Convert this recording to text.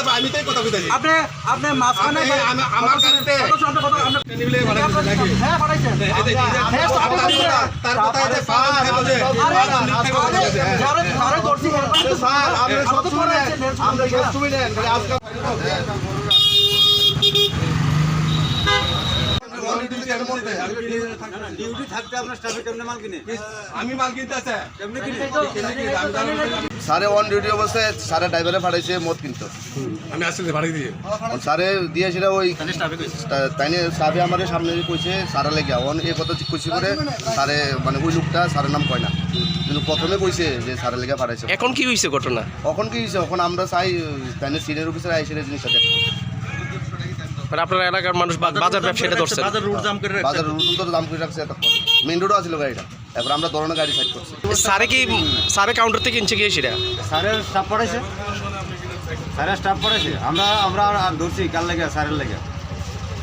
কথা আমি তাই কথা কইতাছি আপনি আপনি মাঝখানে আমি- আমার কাছে- আপনি-? হ্যাঁ পাঠাইছেন হ্যাঁ, আপনি তার কথা- ফাউল খেয়ে বলছে, আরে, আরে, করছি হ্যাঁ। স্যার আপনি সব শুনেন করাইছেন, এরকম আমরা তো- ডিউটি থাকতে আপনার স্টাফে কেমনে মাল কিনে? আমি মাল কিনতে আছে কেমনে কিনে? স্যারে অন ডিউটি অবস্থায় স্যারে ড্রাইভারে পাঠাইছে মদ কিনতো। আমি আসলে ভাড়া দিয়ে। স্যারে দিয়েছিল ওই তাই সাবে আমার সামনে কইছে সারা লেগে অন এই কথা কইছি করে স্যারে মানে ওই লোকটা স্যারের নাম কয় না। কিন্তু প্রথমে কইছে যে সারা লেগে পাঠাইছে। এখন কি হয়েছে ঘটনা? কখন কি হয়েছে এখন আমরা চাই তাই নিয়ে সিনিয়র অফিসার আইসে জিনিসটা দেখতে। মানে আপনার এলাকার মানুষ বাজার ব্যবসাটা ধরছে বাজার রুট তো দাম করে রাখছে এতক্ষণ মেন রোডও আছিল গাড়িটা এবার আমরা ধরনের গাড়ি সাইড করছি। সারে কি সারে কাউন্টার থেকে কিনছে কি সেটা? স্যারের স্টাফ পড়াইছে। সারের স্টাফ পড়াইছে। আমরা আমরা আর ধরছি কাল লেগে? সারের লেগে।